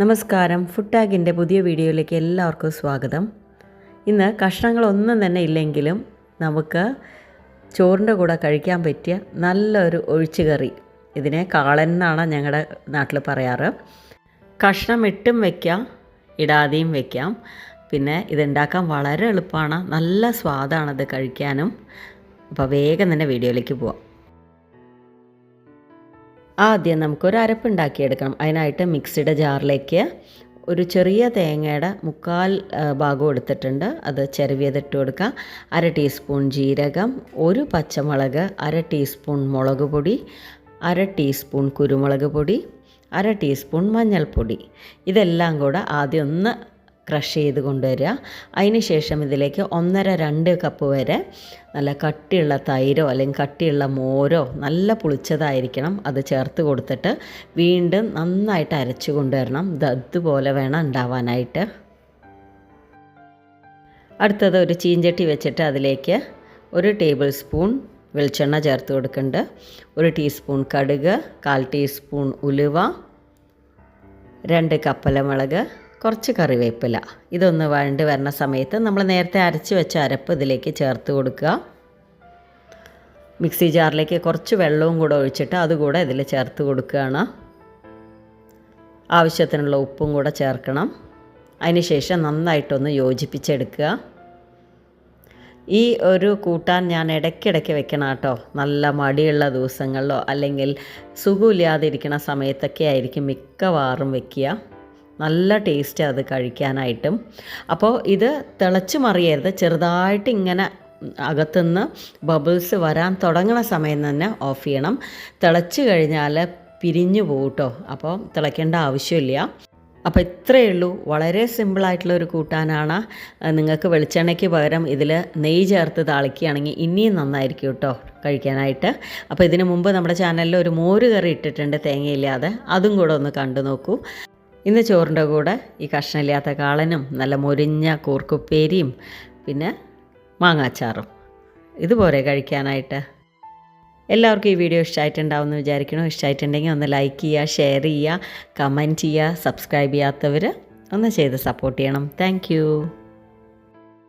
നമസ്കാരം. ഫുഡ് ടാഗിന്റെ പുതിയ വീഡിയോയിലേക്ക് എല്ലാവർക്കും സ്വാഗതം. ഇന്ന് കഷ്ണങ്ങളൊന്നും തന്നെ ഇല്ലെങ്കിലും നമുക്ക് ചോറിന്റെ കൂടെ കഴിക്കാൻ പറ്റിയ നല്ലൊരു ഒഴിച്ചുകറി. ഇതിനെ കാളൻ എന്നാണ് ഞങ്ങളുടെ നാട്ടിൽ പറയാറ്. കഷ്ണം ഇട്ടും വയ്ക്കാം ഇടാതെയും വയ്ക്കാം പിന്നെ ഇതുണ്ടാക്കാൻ വളരെ എളുപ്പമാണ്. നല്ല സ്വാദാണത് കഴിക്കാനും. അപ്പോൾ വേഗം തന്നെ വീഡിയോയിലേക്ക് പോവാം. ആദ്യം നമുക്കൊരു അരപ്പുണ്ടാക്കിയെടുക്കണം അതിനായിട്ട് മിക്സിയുടെ ജാറിലേക്ക് ഒരു ചെറിയ തേങ്ങയുടെ മുക്കാൽ ഭാഗം എടുത്തിട്ടുണ്ട്. അത് ചെറുവിയതിട്ട് കൊടുക്കുക. അര ടീസ്പൂൺ ജീരകം ഒരു പച്ചമുളക് അര ടീസ്പൂൺ മുളക് പൊടി അര ടീസ്പൂൺ കുരുമുളക് പൊടി അര ടീസ്പൂൺ മഞ്ഞൾപ്പൊടി. ഇതെല്ലാം കൂടെ ആദ്യം ഒന്ന് ക്രഷ് ചെയ്ത് കൊണ്ടുവരിക. അതിന് ശേഷം ഇതിലേക്ക് ഒന്നര രണ്ട് കപ്പ് വരെ നല്ല കട്ടിയുള്ള തൈരോ അല്ലെങ്കിൽ കട്ടിയുള്ള മോരോ നല്ല പുളിച്ചതായിരിക്കണം അത് ചേർത്ത് കൊടുത്തിട്ട് വീണ്ടും നന്നായിട്ട് അരച്ചു കൊണ്ടുവരണം. ഇത് അതുപോലെ വേണം ഉണ്ടാവാനായിട്ട്. അടുത്തത് ഒരു ചീഞ്ചട്ടി വെച്ചിട്ട് അതിലേക്ക് ഒരു ടേബിൾ സ്പൂൺ വെളിച്ചെണ്ണ ചേർത്ത് കൊടുക്കുന്നുണ്ട്. ഒരു ടീസ്പൂൺ കടുക് കാൽ ടീസ്പൂൺ ഉലുവ രണ്ട് കപ്പലമുളക് കുറച്ച് കറിവേപ്പില. ഇതൊന്ന് വഴണ്ട് വരുന്ന സമയത്ത് നമ്മൾ നേരത്തെ അരച്ച് വെച്ച അരപ്പ് ഇതിലേക്ക് ചേർത്ത് കൊടുക്കുക. മിക്സി ജാറിലേക്ക് കുറച്ച് വെള്ളവും കൂടെ ഒഴിച്ചിട്ട് അതുകൂടെ ഇതിൽ ചേർത്ത് കൊടുക്കുകയാണ്. ആവശ്യത്തിനുള്ള ഉപ്പും കൂടെ ചേർക്കണം. അതിനുശേഷം നന്നായിട്ടൊന്ന് യോജിപ്പിച്ചെടുക്കുക. ഈ ഒരു കൂട്ടാൻ ഞാൻ ഇടയ്ക്കിടയ്ക്ക് വെക്കണം കേട്ടോ. നല്ല മടിയുള്ള ദിവസങ്ങളിലോ അല്ലെങ്കിൽ സുഖമില്ലാതിരിക്കുന്ന സമയത്തൊക്കെ ആയിരിക്കും മിക്കവാറും വെക്കുക. നല്ല ടേസ്റ്റ് അത് കഴിക്കാനായിട്ടും. അപ്പോൾ ഇത് തിളച്ച് മറിയരുത്. ചെറുതായിട്ട് ഇങ്ങനെ അകത്തുനിന്ന് ബബിൾസ് വരാൻ തുടങ്ങുന്ന സമയം തന്നെ ഓഫ് ചെയ്യണം. തിളച്ച് കഴിഞ്ഞാൽ പിരിഞ്ഞു പോകട്ടോ അപ്പോൾ തിളയ്ക്കേണ്ട ആവശ്യമില്ല. അപ്പോൾ ഇത്രയേ ഉള്ളൂ. വളരെ സിമ്പിളായിട്ടുള്ള ഒരു കൂട്ടാനാണ്. നിങ്ങൾക്ക് വെളിച്ചെണ്ണയ്ക്ക് പകരം ഇതിൽ നെയ്യ് ചേർത്ത് താളിക്കുകയാണെങ്കിൽ ഇനിയും നന്നായിരിക്കും കേട്ടോ കഴിക്കാനായിട്ട്. അപ്പോൾ ഇതിനു മുമ്പ് നമ്മുടെ ചാനലിൽ ഒരു മോര് കറി ഇട്ടിട്ടുണ്ട് തേങ്ങയില്ലാതെ. അതും കൂടെ ഒന്ന് കണ്ടു നോക്കൂ. ഇന്ന് ചോറിന്റെ കൂടെ ഈ കഷ്ണമില്ലാത്ത കാളനും നല്ല മുരിഞ്ഞ കൂർക്കുപ്പേരിയും പിന്നെ മാങ്ങാച്ചാറും. ഇതുപോലെ കഴിക്കാനായിട്ട്. എല്ലാവർക്കും ഈ വീഡിയോ ഇഷ്ടമായിട്ടുണ്ടാവുമെന്ന് വിചാരിക്കണോ ഇഷ്ടമായിട്ടുണ്ടെങ്കിൽ ഒന്ന് ലൈക്ക് ചെയ്യുക ഷെയർ ചെയ്യുക കമന്റ് ചെയ്യുക സബ്സ്ക്രൈബ് ചെയ്യാത്തവർ ഒന്ന് ചെയ്ത് സപ്പോർട്ട് ചെയ്യണം. താങ്ക്